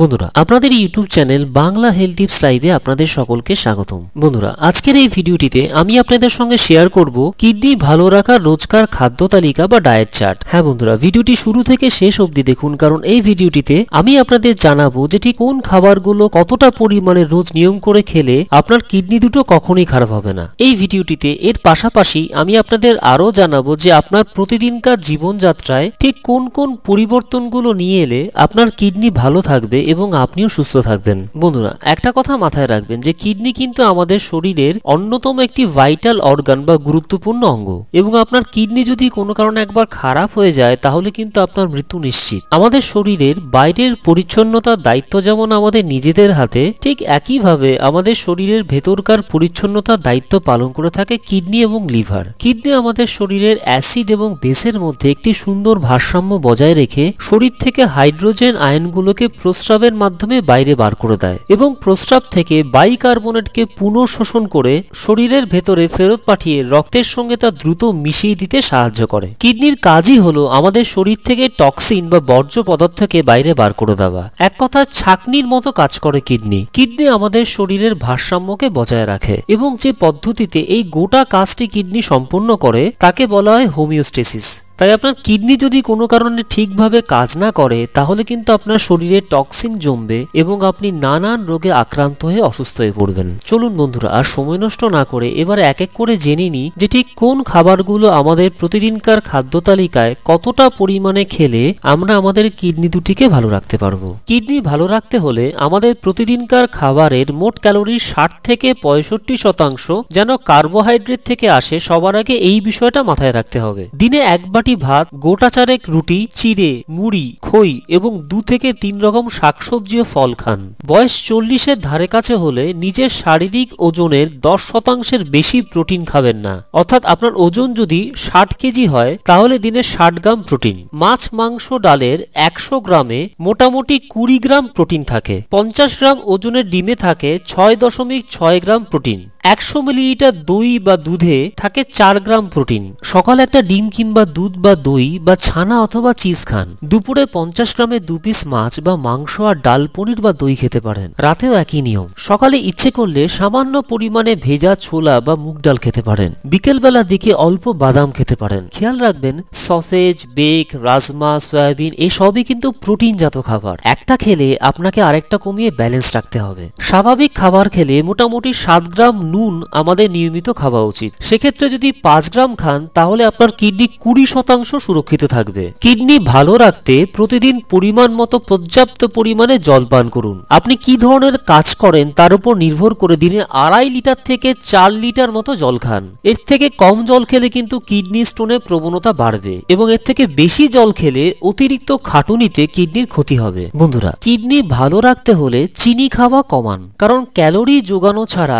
বন্ধুরা, আপনাদের YouTube channel Bangla health tips লাইভে আপনাদের সকলকে স্বাগতম। বন্ধুরা, আজকের এই ভিডিওটিতে আমি আপনাদের সঙ্গে শেয়ার করব কিডনি ভালো রাখার রোজকার খাদ্য তালিকা বা ডায়েট চার্ট হ্যাঁ বন্ধুরা, ভিডিওটি শুরু থেকে শেষ অবধি দেখুন, কারণ এই ভিডিওটিতে আমি আপনাদের জানাব যে ঠিক কোন খাবারগুলো কতটা পরিমাণে রোজ নিয়ম করে খেলে আপনার কিডনি দুটো কখনোই খারাপ হবে না। এই ভিডিওটিতে এর পাশাপাশি আমি আপনাদের আরও জানাব যে আপনার প্রতিদিনকার জীবনযাত্রায় ঠিক কোন কোন পরিবর্তনগুলো নিয়ে এলে আপনার কিডনি ভালো থাকবে এবং আপনিও সুস্থ থাকবেন। বন্ধুরা, একটা কথা মাথায় রাখবেন যে কিডনি কিন্তু আমাদের শরীরের অন্যতম একটি ভাইটাল অর্গান বা গুরুত্বপূর্ণ অঙ্গ। এবং আপনার কিডনি যদি কোনো কারণে একবার খারাপ হয়ে যায়, তাহলে কিন্তু আপনার মৃত্যু নিশ্চিত। আমাদের শরীরের বাইরের পরিচ্ছন্নতার দায়িত্ব যেমন আমাদের নিজেদের হাতে, ঠিক একইভাবে আমাদের শরীরের ভেতরকার পরিচ্ছন্নতার দায়িত্ব পালন করে থাকে কিডনি এবং লিভার। কিডনি আমাদের শরীরের অ্যাসিড এবং বেসের মধ্যে একটি সুন্দর ভারসাম্য বজায় রেখে শরীর থেকে হাইড্রোজেন আয়নগুলোকে প্রস্রাবের মাধ্যমে বাইরে বার করে দেয় এবং প্রস্রাব থেকে বাইকার্বনেটকে পুনঃশোষণ করে শরীরের ভেতরে ফেরত পাঠিয়ে রক্তের সঙ্গে তা দ্রুত মিশিয়ে দিতে সাহায্য করে। কিডনির কাজই হলো আমাদের শরীর থেকে টক্সিন বা বর্জ্য পদার্থকে বাইরে বার করে দেওয়া। এক কথা, ছাকনির মতো কাজ করে কিডনি। কিডনি আমাদের শরীরের ভারসাম্যকে বজায় রাখে এবং যে পদ্ধতিতে এই গোটা কাজটি কিডনি সম্পূর্ণ করে, তাকে বলা হয় হোমিওস্টেসিস। তাই আপনার কিডনি যদি কোনো কারণে ঠিকভাবে কাজ না করে, তাহলে কিন্তু আপনার শরীরে টক্সিন জমবে এবং আপনি নানান রোগে আক্রান্ত হয়ে অসুস্থ হয়ে পড়বেন। চলুন বন্ধুরা, আর সময় নষ্ট না করে এবার এক এক করে জেনে নিই যে ঠিক কোন খাবারগুলো আমাদের প্রতিদিনকার খাদ্য তালিকায় কতটা পরিমাণে খেলে আমরা আমাদের কিডনি দুটিকে ভালো রাখতে পারব। কিডনি ভালো রাখতে হলে আমাদের প্রতিদিনকার খাবারের মোট ক্যালোরির ষাট থেকে পঁয়ষট্টি শতাংশ যেন কার্বোহাইড্রেট থেকে আসে, সবার আগে এই বিষয়টা মাথায় রাখতে হবে। দিনে এক বাটি ভাত, গোটা চারেক রুটি, চিড়ে, মুড়ি, খই এবং দু থেকে তিন রকম শাকসবজি ও ফল খান। বয়স চল্লিশের ধারে কাছে হলে নিজের শারীরিক ওজনের দশ শতাংশের বেশি প্রোটিন খাবেন না। অর্থাৎ আপনার ওজন যদি ষাট কেজি হয়, তাহলে দিনে ষাট গ্রাম প্রোটিন। মাছ, মাংস, ডালের একশো গ্রামে মোটামুটি কুড়ি গ্রাম প্রোটিন থাকে। পঞ্চাশ গ্রাম ওজনের ডিমে থাকে ছয় দশমিক ছয় গ্রাম প্রোটিন। একশো মিলিলিটার দই বা দুধে থাকে চার গ্রাম প্রোটিন। সকালে একটা ডিম কিংবা দুধ বা দই বা ছানা অথবা চিজ খান। দুপুরে পঞ্চাশ গ্রামের দু পিস মাছ বা মাংস আর ডাল পনির বা দই খেতে পারেন। রাতেও একই নিয়ম। সকালে ইচ্ছে করলে সামান্য পরিমাণে ভেজা ছোলা বা মুগ ডাল খেতে পারেন। বিকেলবেলার দিকে অল্প বাদাম খেতে পারেন। খেয়াল রাখবেন, সসেজ, বেক, রাজমা, সয়াবিন এসবই কিন্তু প্রোটিনজাত খাবার। একটা খেলে আপনাকে আরেকটা কমিয়ে ব্যালেন্স রাখতে হবে। স্বাভাবিক খাবার খেলে মোটামুটি সাত গ্রাম নুন আমাদের নিয়মিত খাওয়া উচিত। সেক্ষেত্রে যদি পাঁচ গ্রাম খান, তাহলে আপনার কিডনি কুড়ি শতাংশ সুরক্ষিত থাকবে। কিডনি ভালো রাখতে প্রতিদিন পরিমাণ মতো পর্যাপ্ত পরিমাণে জল পান করুন। আপনি কি ধরনের কাজ করেন, তার উপর নির্ভর করে দিনে আড়াই লিটার থেকে চার লিটার মতো জল খান। এর থেকে কম জল খেলে কিন্তু কিডনি স্টোনের প্রবণতা বাড়বে এবং এর থেকে বেশি জল খেলে অতিরিক্ত খাটুনিতে কিডনির ক্ষতি হবে। বন্ধুরা, কিডনি ভালো রাখতে হলে চিনি খাওয়া কমান, কারণ ক্যালোরি যোগানো ছাড়া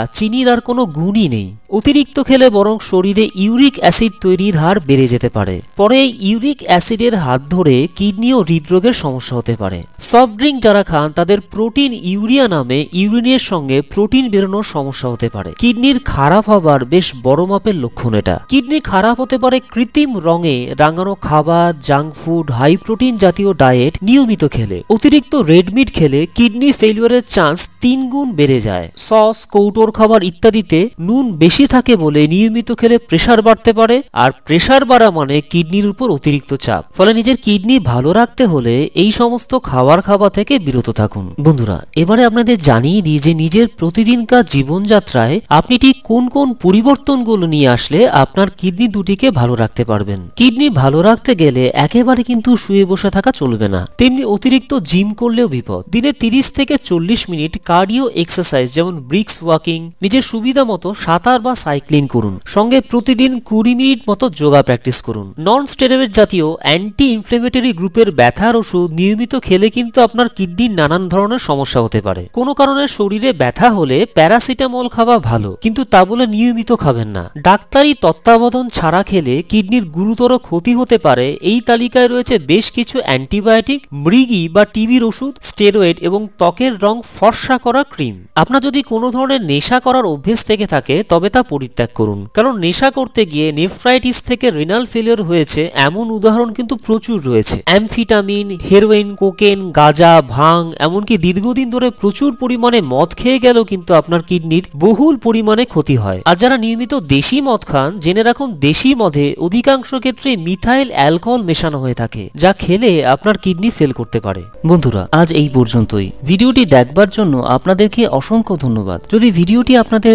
আর কোনো গুণই নেই। অতিরিক্ত খেলে বরং শরীরে ইউরিক অ্যাসিড তৈরির হার বেড়ে যেতে পারে। পরে ইউরিক অ্যাসিডের হাত ধরে কিডনি ও হৃদরোগের সমস্যা হতে পারে। সফট ড্রিঙ্ক যারা খান, তাদের প্রোটিন ইউরিয়া নামে ইউরিনের সঙ্গে প্রোটিন বেরোনোর সমস্যা হতে পারে। কিডনির খারাপ হবার বেশ বড় মাপের লক্ষণ এটা। কিডনি খারাপ হতে পারে কৃত্রিম রঙে, রাঙানো খাবার, জাঙ্ক ফুড, হাই প্রোটিন জাতীয় ডায়েট নিয়মিত খেলে। অতিরিক্ত রেড মিট খেলে কিডনি ফেলিওরের চান্স তিন গুণ বেড়ে যায়। সস, কৌটোর খাবার ইত্যাদিতে নুন বেশি থাকে বলে নিয়মিত খেলে প্রেশার বাড়তে পারে, আর প্রেশার বাড়া মানে কিডনির উপর অতিরিক্ত চাপ। ফলে নিজের কিডনি ভালো রাখতে হলে এই সমস্ত খাবার খাওয়া থেকে বিরত থাকুন। বন্ধুরা, এবারে আপনাদের জানিয়ে দিই যে নিজের প্রতিদিনকার জীবনযাত্রায় আপনি ঠিক কোন কোন পরিবর্তনগুলো নিয়ে আসলে আপনার কিডনি দুটিকে ভালো রাখতে পারবেন। কিডনি ভালো রাখতে গেলে একেবারে কিন্তু শুয়ে বসে থাকা চলবে না। তেমনি অতিরিক্ত জিম করলেও বিপদ। দিনে তিরিশ থেকে চল্লিশ মিনিট কার্ডিও এক্সারসাইজ যেমন ব্রিক্স ওয়াকিং নিজের সুবিধা মতো সাঁতার বা সাইক্লিং করুন। সঙ্গে প্রতিদিন কুড়ি মিনিট মতো যোগা প্র্যাকটিস করুন। নন স্টেরয়েড জাতীয় অ্যান্টি ইনফ্লেমেটরি গ্রুপের ব্যথার ওষুধ নিয়মিত খেলে কিন্তু আপনার কিডনির নানান ধরনের সমস্যা হতে পারে। কোনো কারণে শরীরে ব্যথা হলে প্যারাসিটামল খাওয়া ভালো, কিন্তু তা বলে নিয়মিত খাবেন না। ডাক্তারি তত্ত্বাবধান ছাড়া খেলে কিডনির গুরুতর ক্ষতি হতে পারে। এই তালিকায় রয়েছে বেশ কিছু অ্যান্টিবায়োটিক, মৃগী বা টিবির ওষুধ, স্টেরয়েড এবং ত্বকের রং ফর্সা করা ক্রিম। আপনার যদি কোনো ধরনের নেশা করার অভ্যেস অভ্যেস থেকে থাকে, তবে তা পরিত্যাগ করুন। কারণ নেশা করতে গিয়ে নেফ্রাইটিস থেকে রিনাল ফেলিওর হয়েছে এমন উদাহরণ কিন্তু প্রচুর রয়েছে। অ্যামফিটামিন, হেরোইন, কোকেন, গাঁজা, ভাং, এমনকি দীর্ঘদিন ধরে প্রচুর পরিমাণে মদ খেয়ে গেলেও কিন্তু আপনার কিডনির বহুল পরিমাণে ক্ষতি হয়। আর যারা নিয়মিত দেশি মদ খান, জেনে রাখুন দেশি মদে অধিকাংশ ক্ষেত্রে মিথাইল অ্যালকোহল মেশানো হয়ে থাকে, যা খেলে আপনার কিডনি ফেল করতে পারে। বন্ধুরা, আজ এই পর্যন্তই। ভিডিওটি দেখবার জন্য আপনাদেরকে অসংখ্য ধন্যবাদ। যদি ভিডিওটি আপনাদের